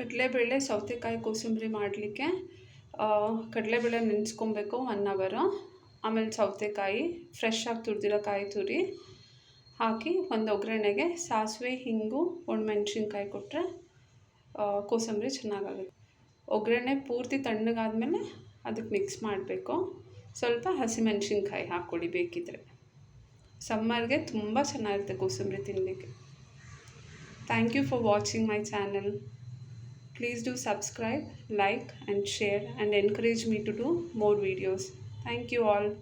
ಕಡಲೆಬೇಳೆ, ಸೌತೆಕಾಯಿ ಕೋಸಂಬರಿ ಮಾಡಲಿಕ್ಕೆ ಕಡಲೆಬೇಳೆ ನೆನೆಸ್ಕೊಬೇಕು ಒನ್ ಅವರು ಆಮೇಲೆ ಸೌತೆಕಾಯಿ ಫ್ರೆಶ್ ಆಗಿ ತುರಿದಿರೋ ಕಾಯಿ ತುರಿ ಹಾಕಿ ಒಂದು ಒಗ್ಗರಣೆಗೆ ಸಾಸಿವೆ, ಹಿಂಗು, ಒಣಮೆಣ್ಸಿನ್ಕಾಯಿ ಕೊಟ್ಟರೆ ಕೋಸಂಬರಿ ಚೆನ್ನಾಗಾಗುತ್ತೆ. ಒಗ್ಗರಣೆ ಪೂರ್ತಿ ತಣ್ಣಗಾದಮೇಲೆ ಅದಕ್ಕೆ ಮಿಕ್ಸ್ ಮಾಡಬೇಕು. ಸ್ವಲ್ಪ ಹಸಿಮೆಣ್ಸಿನ್ಕಾಯಿ ಹಾಕ್ಕೊಡಿ ಬೇಕಿದ್ದರೆ ಸಮ್ಮರ್ಗೆ ತುಂಬ ಚೆನ್ನಾಗಿರುತ್ತೆ ಕೋಸಂಬರಿ ತಿನ್ನಲಿಕ್ಕೆ thank you for watching my channel Please do subscribe, like and share and encourage me to do more videos. Thank you all.